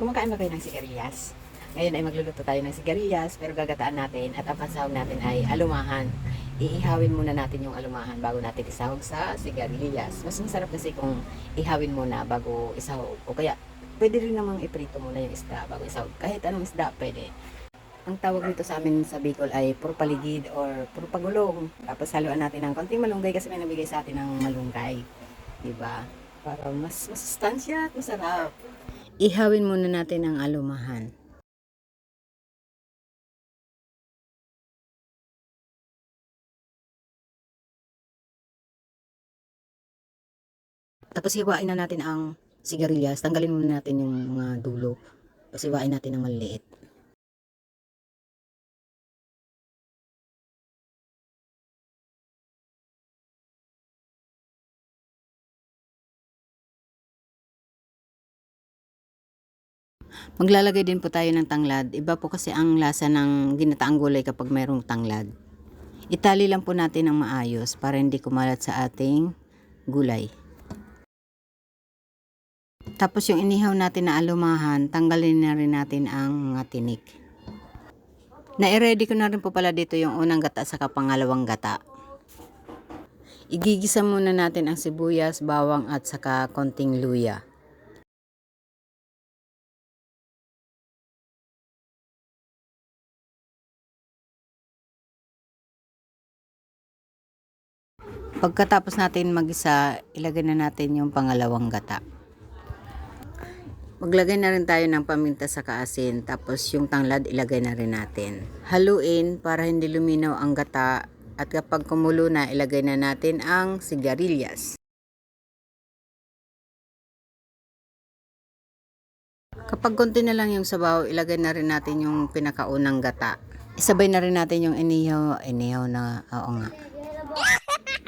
Kumakain ba kayo ng sigarilyas? Ngayon ay magluluto tayo ng sigarilyas pero gagataan natin at ang pansahog natin ay alumahan. Iihawin muna natin yung alumahan bago natin isahog sa sigarilyas. Mas masarap kasi kung ihawin muna bago isahog. O kaya pwede rin namang iprito muna yung isda bago isahog. Kahit anong isda pwede. Ang tawag nito sa amin sa Bicol ay puro paligid or puro pagulong. Tapos haluan natin ng konting malunggay kasi may nabigay sa atin ng malunggay. Diba? Para mas masustansya at masarap. Ihawin muna natin ang alumahan. Tapos hiwain na natin ang sigarilyas. Tanggalin muna natin yung mga dulo. Tapos hiwain natin ng maliit. Maglalagay din po tayo ng tanglad. Iba po kasi ang lasa ng ginataang gulay kapag mayroong tanglad. Itali lang po natin ng maayos para hindi kumalat sa ating gulay. Tapos yung inihaw natin na alumahan, tanggalin na rin natin ang mga tinik. Na-ready ko na rin po pala dito yung unang gata sa pangalawang gata. Igigisa muna natin ang sibuyas, bawang at saka konting luya. Pagkatapos natin magisa, ilagay na natin yung pangalawang gata. Maglagay na rin tayo ng paminta sa kaasin, tapos yung tanglad ilagay na rin natin. Haluin para hindi luminaw ang gata at kapag kumulo na, ilagay na natin ang sigarilyas. Kapag konti na lang yung sabaw, ilagay na rin natin yung pinakaunang gata. Isabay na rin natin yung inihaw, inihaw na, oo nga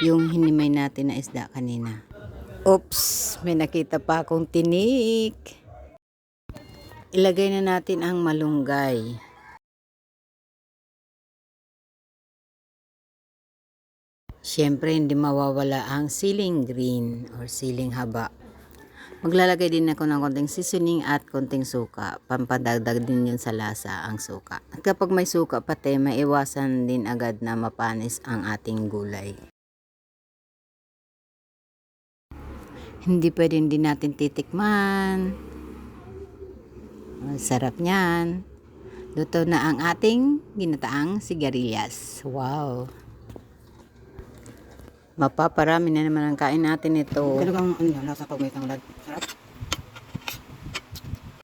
yung hinimay natin na isda kanina. Oops, may nakita pa akong tinik. Ilagay na natin ang malunggay. Siyempre, hindi mawawala ang siling green or siling haba. Maglalagay din ako ng konting seasoning at konting suka. Pampadagdag din yun sa lasa ang suka. At kapag may suka pati, maiwasan din agad na mapanis ang ating gulay. Hindi pwedeng din natin titikman. Ang sarap niyan. Luto na ang ating ginataang sigarilyas. Wow! Mapaparami na naman ang kain natin ito. Talagang ano nasa pag may tanglad.